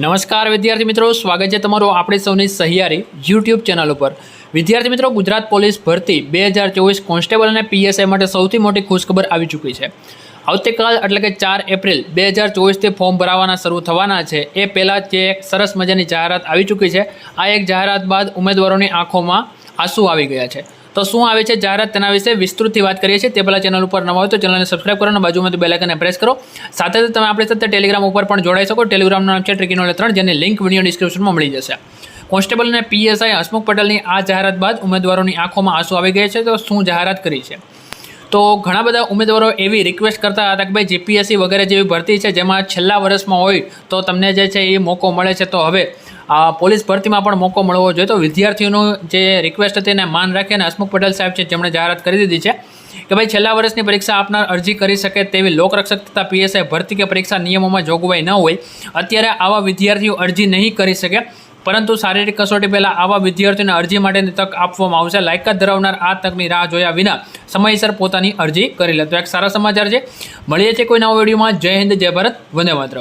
નમસ્કાર વિદ્યાર્થી મિત્રો, સ્વાગત છે તમારું આપણી સૌની સહિયારી યુટ્યુબ ચેનલ ઉપર. વિદ્યાર્થી મિત્રો, ગુજરાત પોલીસ ભરતી બે હજાર ચોવીસ કોન્સ્ટેબલ અને પીએસઆઈ માટે સૌથી મોટી ખુશખબર આવી ચૂકી છે. આવતીકાલ, એટલે કે ચાર એપ્રિલ, બે હજાર ચોવીસથી ફોર્મ ભરાવાના શરૂ થવાના છે. એ પહેલાં જે એક સરસ મજાની જાહેરાત આવી ચૂકી છે. આ એક જાહેરાત બાદ ઉમેદવારોની આંખોમાં આંસુ આવી ગયા છે. તો શું આવે છે? જાહેરાત તેના વિશે વિસ્તૃતથી વાત કરીએ છીએ. તે પહેલાં ચેનલ ઉપર નવા હોય તો ચેનલને સબસ્ક્રાઇબ કરો અને બાજુમાં તો આઇકનને પ્રેસ કરો. સાથે તમે આપણી સાથે ટેલિગ્રામ ઉપર પણ જોડાઈ શકો. ટેલિગ્રામનું નામ છે ટ્રિકિનોલે ત્રણ, જેની લિંક વીડિયો ડિસ્ક્રિપ્શનમાં મળી જશે. કોન્સ્ટેબલ અને પીએસઆઈ હસમુખ પટેલની આ જાહેરાત બાદ ઉમેદવારોની આંખોમાં આંસુ આવી ગયા છે. તો શું જાહેરાત કરી છે? તો ઘણા બધા ઉમેદવારો એવી રિક્વેસ્ટ કરતા હતા કે ભાઈ જીપીએસસી વગેરે જેવી ભરતી છે, જેમાં છેલ્લા વર્ષમાં હોય તો તમને જે છે એ મોકો મળે છે. તો હવે પોલીસ ભરતીમાં પણ મોકો મળવો જોઈએ. તો વિદ્યાર્થીઓનું જે રિક્વેસ્ટ હતી એને માન રાખીને હસમુખ પટેલ સાહેબ છે, જેમણે જાહેરાત કરી દીધી છે કે ભાઈ છેલ્લા વર્ષની પરીક્ષા આપનાર અરજી કરી શકે તેવી લોકરક્ષક તથા પીએસઆઈ ભરતી કે પરીક્ષા નિયમોમાં જોગવાઈ ન હોય. અત્યારે આવા વિદ્યાર્થીઓ અરજી નહીં કરી શકે. પરંતુ શારીરિક કસોટી પહેલાં આવા વિદ્યાર્થીઓને અરજી માટેની તક આપવામાં આવશે. લાયકાત ધરાવનાર આ તકની રાહ જોયા વિના સમયસર પોતાની અરજી કરી લે. તો એક સારા સમાચાર છે. મળીએ છીએ કોઈ નવા વિડીયોમાં. જય હિન્દ, જય ભારત. વંદે માતરમ.